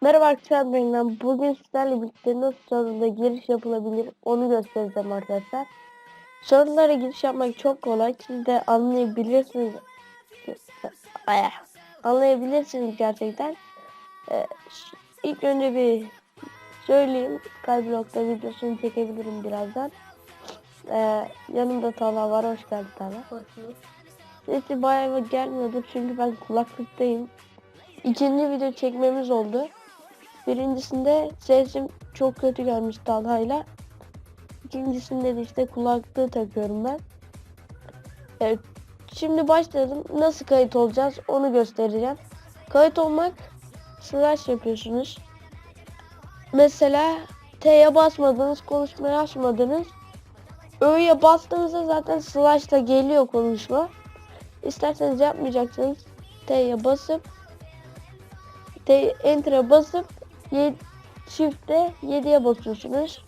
Merhaba arkadaşlar ben Bugün sizlerle birlikte nasıl sorunlara giriş yapılabilir onu göstereceğim arkadaşlar. Sorunlara giriş yapmak çok kolay. Siz de anlayabilirsiniz. Ay, anlayabilirsiniz gerçekten. Ee, ilk önce bir söyleyeyim. Skyblock'ta videosunu çekebilirim birazdan. Ee, yanımda Talha var. Hoş geldin Talha. Sesi bayağı gelmiyordur çünkü ben kulaklıktayım. İkinci video çekmemiz oldu. Birincisinde sesim çok kötü gelmiş Talha'yla. İkincisinde de işte kulaklığı takıyorum ben. Evet. Şimdi başladım. Nasıl kayıt olacağız onu göstereceğim. Kayıt olmak slash yapıyorsunuz. Mesela T'ye basmadınız, konuşmayı açmadınız. Ö'ye bastığınızda zaten slash da geliyor konuşma. İsterseniz yapmayacaksınız. T'ye basıp T enter'a basıp ye- shift'e 7'ye basıyorsunuz.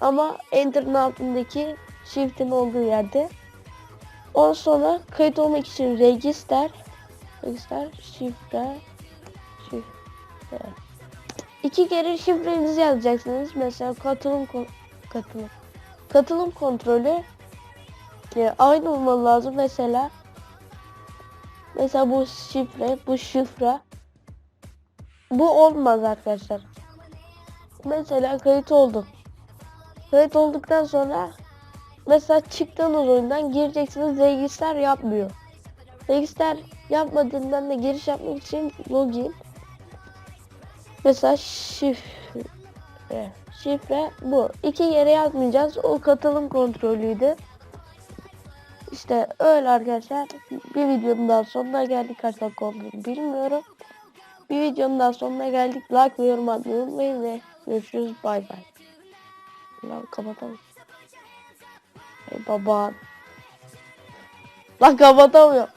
Ama enter'ın altındaki shift'in olduğu yerde. Ondan sonra kayıt olmak için register register shift'e shift iki kere şifrenizi yazacaksınız. Mesela katılım katılım katılım kontrolü e, aynı olmalı lazım. Mesela mesela bu şifre, bu şifre bu olmaz arkadaşlar. Mesela kayıt oldum. Kayıt olduktan sonra mesela çıktığınız oyundan gireceksiniz register yapmıyor. Register yapmadığından da giriş yapmak için login. Mesela şifre. Şifre bu. İki yere yazmayacağız. O katılım kontrolüydü. İşte öyle arkadaşlar. Bir videonun daha sonuna geldik. Kaç dakika bilmiyorum. Bir videonun daha sonuna geldik. Like ve yorum atmayı unutmayın ve görüşürüz. Bay bay. Lan kapatalım. Hey baba. Lan kapatamıyorum.